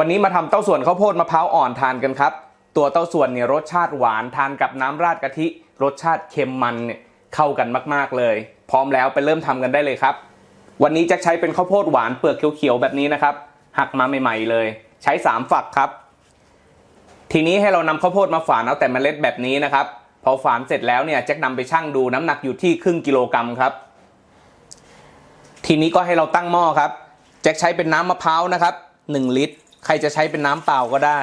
วันนี้มาทำเต้าส่วนข้าวโพดมะพร้าวอ่อนทานกันครับ ตัวเต้าส่วนเนี่ยรสชาติหวานทานกับน้ำราดกะทิ รสชาติเค็มมันเนี่ยเข้ากันมากๆเลย พร้อมแล้วไปเริ่มทำกันได้เลยครับ วันนี้จะใช้เป็นข้าวโพดหวานเปลือกเขียวๆแบบนี้นะครับ หักมาใหม่ๆเลย ใช้ 3 ฝักครับ ทีนี้ให้เรานำข้าวโพดมาฝานเอาแต่เมล็ดแบบนี้นะครับ พอฝานเสร็จแล้วเนี่ยแจ็คนำไปชั่งดูน้ำหนักอยู่ที่ครึ่งกิโลกรัมครับ ทีนี้ก็ให้เราตั้งหม้อครับ แจ็คใช้เป็นน้ำมะพร้าวนะครับ 1 ลิตร ใครจะใช้เป็นน้ำเปล่าก็ได้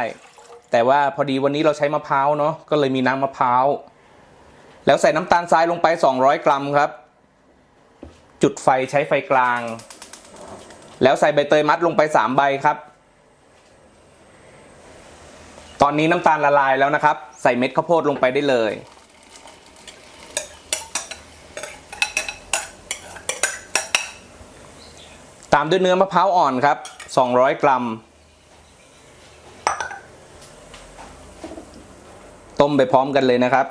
แต่ว่าพอดีวันนี้เราใช้มะพร้าวเนาะก็เลยมีน้ำมะพร้าวแล้วใส่น้ำตาลทรายลงไป 200 กรัมครับ จุดไฟใช้ไฟกลาง แล้วใส่ใบเตยมัดลงไป 3 ใบครับ ตอนนี้น้ำตาลละลายแล้วนะครับ ใส่เม็ดข้าวโพดลงไปได้เลยตามด้วยเนื้อมะพร้าวอ่อนครับ 200 กรัม ต้ม ไปพร้อมกันเลยนะครับ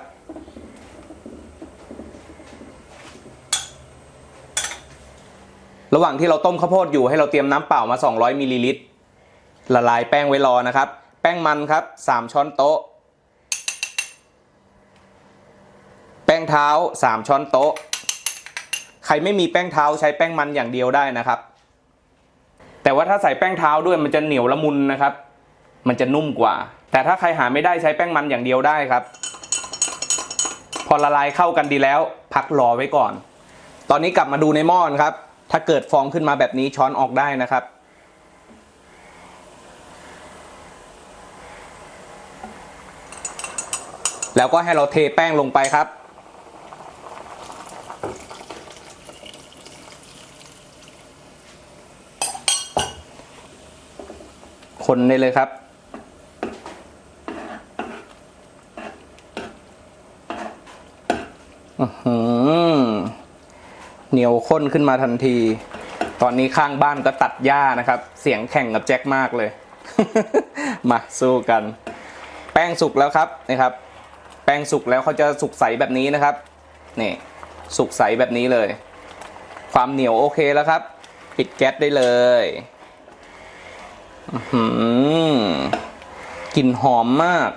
ระหว่างที่เราต้มข้าวโพดอยู่ให้เราเตรียมน้ำเปล่ามา 200มิลลิลิตรละลายแป้งไว้รอนะครับ แป้งมันครับ 3 ช้อนโต๊ะ แป้งเท้า 3 ช้อนโต๊ะ ใครไม่มีแป้งเท้าใช้แป้งมันอย่างเดียวได้นะครับ แต่ว่าถ้าใส่แป้งเท้าด้วยมันจะเหนียวละมุนนะครับ มันจะนุ่มกว่า แต่ถ้าใครหาไม่ได้ใช้แป้งมันอย่างเดียวได้ครับ พอละลายเข้ากันดีแล้ว พักรอไว้ก่อน ตอนนี้กลับมาดูในหม้อนครับ ถ้าเกิดฟองขึ้นมาแบบนี้ช้อนออกได้นะครับแล้วก็ให้เราเทแป้งลงไปครับ คนได้เลยครับ อื้อหือ เหนียวข้นขึ้นมาทันที ตอนนี้ข้างบ้านก็ตัดหญ้านะครับ เสียงแข่งกับแจ็คมากเลย มาสู้กัน แป้งสุกแล้วครับนี่ครับ แป้งสุกแล้วเขาจะสุกใสแบบนี้นะครับนี่สุกใสแบบนี้เลย ความเหนียวโอเคแล้วครับ ปิดแก๊สได้เลยอือหือกลิ่นหอมมาก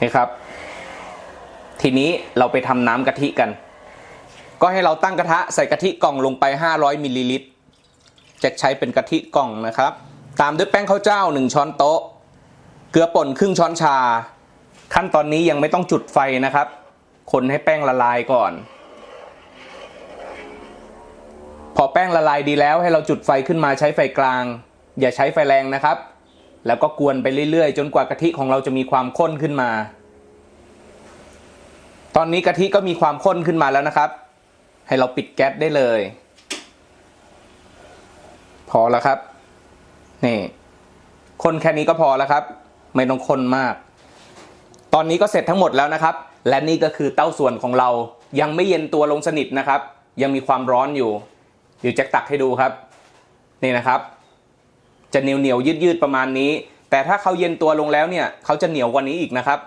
นี่ครับ ทีนี้เราไปทำน้ำกะทิกัน ก็ให้เราตั้งกระทะใส่กะทิกล่องลงไป 500มิลลิลิตรจะใช้เป็นกะทิกล่องนะครับ ตามด้วยแป้งข้าวเจ้า 1 ช้อนโต๊ะ เกลือป่นครึ่งช้อนชา ขั้นตอนนี้ยังไม่ต้องจุดไฟนะครับ คนให้แป้งละลายก่อน พอแป้งละลายดีแล้วให้เราจุดไฟขึ้นมาใช้ไฟกลาง อย่าใช้ไฟแรงนะครับ แล้วก็กวนไปเรื่อยๆ จนกว่ากะทิของเราจะมีความข้นขึ้นมา ตอนนี้กะทิก็มีความข้นขึ้นมาแล้วนะครับ ให้เราปิดแก๊สได้เลย พอแล้วครับ นี่คนแค่นี้ก็พอแล้วครับ ไม่ต้องคนมาก ตอนนี้ก็เสร็จทั้งหมดแล้วนะครับ และนี่ก็คือเต้าส่วนของเรา ยังไม่เย็นตัวลงสนิทนะครับ ยังมีความร้อนอยู่ เดี๋ยวแจ็คตักให้ดูครับ นี่นะครับ จะเหนียวเหนียวยืดยืดประมาณนี้ แต่ถ้าเขาเย็นตัวลงแล้วเนี่ย เขาจะเหนียวกว่านี้อีกนะครับ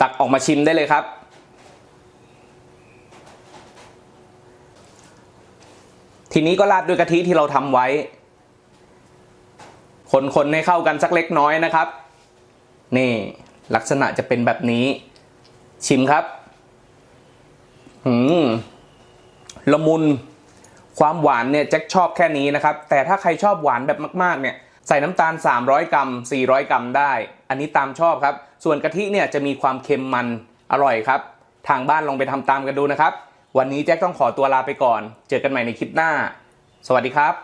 ตักออกมาชิมได้เลยครับ ทีนี้ก็ราดด้วยกะทิที่เราทำไว้ คนๆให้เข้ากันสักเล็กน้อยนะครับ นี่ลักษณะจะเป็นแบบนี้ ชิมครับ หืมละมุน ความหวานเนี่ยแจ็คชอบแค่นี้นะครับ แต่ถ้าใครชอบหวานแบบมาก ๆ เนี่ย ใส่น้ำตาล 300 กรัม 400 กรัมได้ อันนี้ตามชอบครับ ส่วนกะทิเนี่ยจะมีความเค็มมันอร่อยครับ ทางบ้านลองไปทำตามกันดูนะครับ วันนี้แจ็คต้องขอตัวลาไปก่อน เจอกันใหม่ในคลิปหน้า สวัสดีครับ